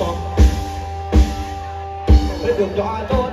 บอกฤดูกจอโจน